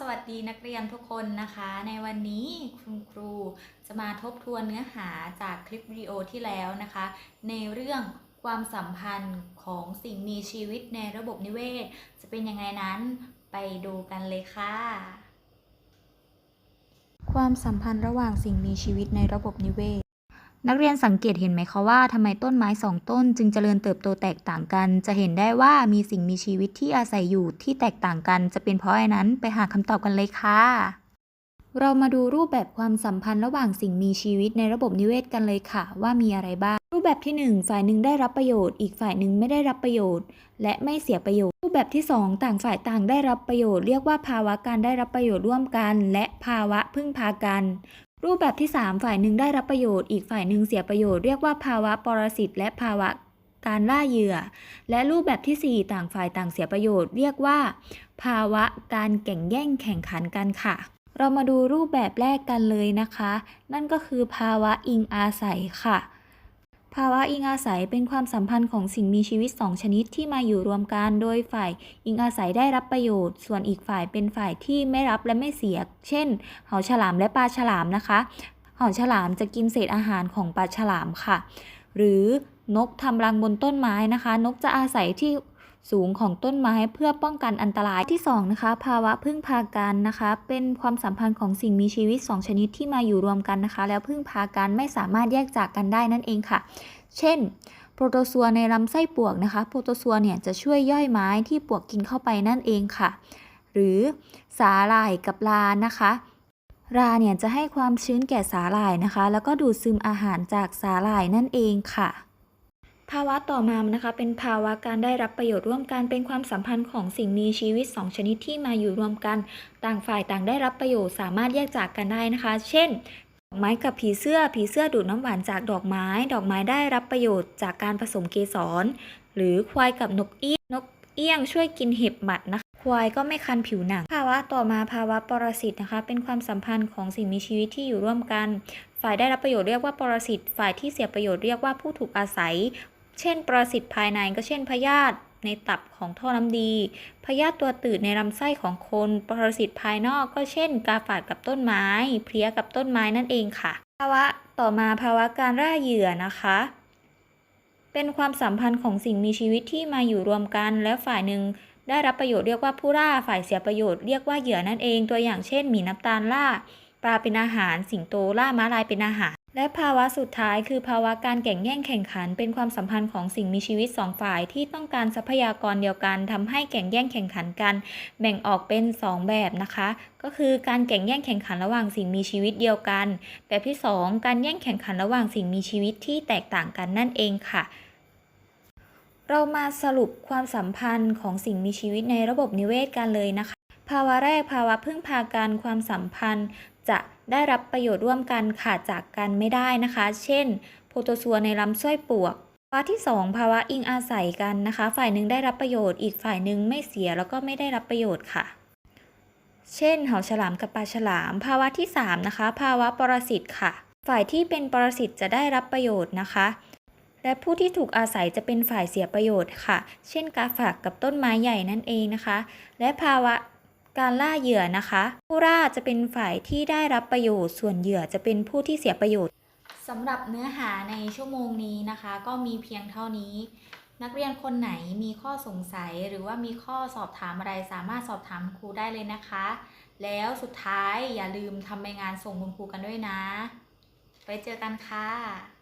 สวัสดีนักเรียนทุกคนนะคะ ในวันนี้คุณครูจะมาทบทวนเนื้อหาจากคลิปวิดีโอที่แล้วนะคะ ในเรื่องความสัมพันธ์ของสิ่งมีชีวิตในระบบนิเวศ จะเป็นยังไงนั้นไปดูกันเลยค่ะ ความสัมพันธ์ระหว่างสิ่งมีชีวิตในระบบนิเวศ นักเรียนสังเกตเห็นไหมคะว่าทำไมต้นไม้สองต้น จึงเจริญเติบโตแตกต่างกัน จะเห็นได้ว่ามีสิ่งมีชีวิตที่อาศัยอยู่ที่แตกต่างกัน จะเป็นเพราะอะไรนั้นไปหาคำตอบกันเลยค่ะ เรามาดูรูปแบบความสัมพันธ์ระหว่างสิ่งมีชีวิตในระบบนิเวศกันเลยค่ะ ว่ามีอะไรบ้าง รูปแบบที่หนึ่งฝ่ายหนึ่งได้รับประโยชน์ อีกฝ่ายหนึ่งไม่ได้รับประโยชน์ และไม่เสียประโยชน์ รูปแบบที่สองต่างฝ่ายต่างได้รับประโยชน์ เรียกว่าภาวะการได้รับประโยชน์ร่วมกัน และภาวะพึ่งพากัน รูปแบบที่ 3 ฝ่ายหนึ่งได้รับประโยชน์อีกฝ่ายหนึ่งเสียประโยชน์เรียกว่าภาวะปรสิตและภาวะการล่าเหยื่อ และรูปแบบทีสี่ 4 ต่างฝ่ายต่างเสียประโยชน์ เรียกว่า ภาวะการแข่งแย่งแข่งขันกันค่ะ เรามาดูรูปแบบแรกกันเลยนะคะ นั่นก็คือภาวะอิงอาศัยค่ะ ภาวะอิงอาศัยเป็นความสัมพันธ์ของสิ่งมีชีวิต 2 ชนิดที่มาอยู่รวมกัน โดยฝ่ายอิงอาศัยได้รับประโยชน์ ส่วนอีกฝ่ายเป็นฝ่ายที่ไม่รับและไม่เสีย เช่น เหาฉลามและปลาฉลามนะคะ เหาฉลามจะกินเศษอาหารของปลาฉลามค่ะ หรือนกทำรังบนต้นไม้นะคะ นกจะอาศัยที่ สูงของต้นไม้เพื่อป้องกันอันตรายที่สองนะคะภาวะพึ่งพากันนะคะ เป็นความสัมพันธ์ของสิ่งมีชีวิต 2 ชนิดที่มาอยู่รวมกันนะคะ แล้วพึ่งพากันไม่สามารถแยกจากกันได้นั่นเองค่ะ เช่น โปรโตซัวในลำไส้ปวกนะคะ โปรโตซัวเนี่ยจะช่วยย่อยไม้ที่ปวกกินเข้าไปนั่นเองค่ะ หรือสาหร่ายกับลานะคะราเนี่ยจะให้ความชื้นแก่สาหร่ายนะคะ แล้วก็ดูดซึมอาหารจากสาหร่ายนั่นเองค่ะ ภาวะต่อมานะคะ เป็นภาวะการได้รับประโยชน์ร่วมกันเป็นความสัมพันธ์ของสิ่งมีชีวิต 2 ชนิดที่มาอยู่รวมกัน ต่างฝ่ายต่างได้รับประโยชน์สามารถแยกจากกันได้นะคะ เช่นดอกไม้กับผีเสื้อ ผีเสื้อดูดน้ำหวานจากดอกไม้ ดอกไม้ได้รับประโยชน์จากการผสมเกสร หรือควายกับนกเอี้ยง นกเอี้ยงช่วยกินเห็บหมัดนะคะ ควายก็ไม่คันผิวหนัง ภาวะต่อมาภาวะปรสิตนะคะ เป็นความสัมพันธ์ของสิ่งมีชีวิตที่อยู่ร่วมกัน ฝ่ายได้รับประโยชน์เรียกว่าปรสิต ฝ่ายที่เสียประโยชน์เรียกว่าผู้ถูกอาศัย เช่น ปรสิตภายในก็เช่นพยาธิในตับของท่อน้ำดี พยาธิตัวตืดในลำไส้ของคน ปรสิตภายนอกก็เช่น กาฝาดกับต้นไม้ เพลี้ยกับต้นไม้นั่นเองค่ะ ภาวะต่อมาภาวะการล่าเหยื่อนะคะ เป็นความสัมพันธ์ของสิ่งมีชีวิตที่มาอยู่รวมกัน และฝ่ายหนึ่งได้รับประโยชน์เรียกว่าผู้ล่า ฝ่ายเสียประโยชน์เรียกว่าเหยื่อนั่นเอง ตัวอย่างเช่น หมีน้ำตาลล่า ปลาเป็นอาหาร สิงโตล่าม้าลายเป็นอาหาร และภาวะสุดท้ายคือภาวะการแข่งแย่งแข่งขัน เป็นความสัมพันธ์ของสิ่งมีชีวิตสองฝ่ายที่ต้องการทรัพยากรเดียวกันทำให้แข่งแย่งแข่งขันกัน แบ่งออกเป็น 2 แบบนะคะ ก็คือการแข่งแย่งแข่งขันระหว่างสิ่งมีชีวิตเดียวกัน แบบที่ 2 การแย่งแข่งขันระหว่างสิ่งมีชีวิตที่แตกต่างกันนั่นเองค่ะเรามาสรุปความสัมพันธ์ของสิ่งมีชีวิตในระบบนิเวศกันเลยนะคะ ภาวะแรกภาวะพึ่งพากันความสัมพันธ์ จะได้รับประโยชน์ร่วมกันขาดจากกันไม่ได้นะคะ เช่นโปรโตซัวในลำส้ยปวกภาวะที่ 2 ภาวะอิงอาศัยกันนะคะ ฝ่ายหนึ่งได้รับประโยชน์อีกฝ่ายหนึ่งไม่เสียแล้วก็ไม่ได้รับประโยชน์ค่ะ เช่นเหาฉลามกับปลาฉลาม ภาวะที่ 3 นะคะ ภาวะปรสิตค่ะ ฝ่ายที่เป็นปรสิตจะได้รับประโยชน์นะคะ และผู้ที่ถูกอาศัยจะเป็นฝ่ายเสียประโยชน์ค่ะ เช่นกาฝากกับต้นไม้ใหญ่นั่นเองนะคะ และภาวะ การล่าเหยื่อนะคะ ผู้ล่าจะเป็นฝ่ายที่ได้รับประโยชน์ ส่วนเหยื่อจะเป็นผู้ที่เสียประโยชน์สำหรับเนื้อหาในชั่วโมงนี้นะคะ ก็มีเพียงเท่านี้ นักเรียนคนไหนมีข้อสงสัยหรือว่ามีข้อสอบถามอะไรสามารถสอบถามครูได้เลยนะคะ แล้วสุดท้ายอย่าลืมทำใบงานส่งคุณครูกันด้วยนะไว้เจอกันค่ะ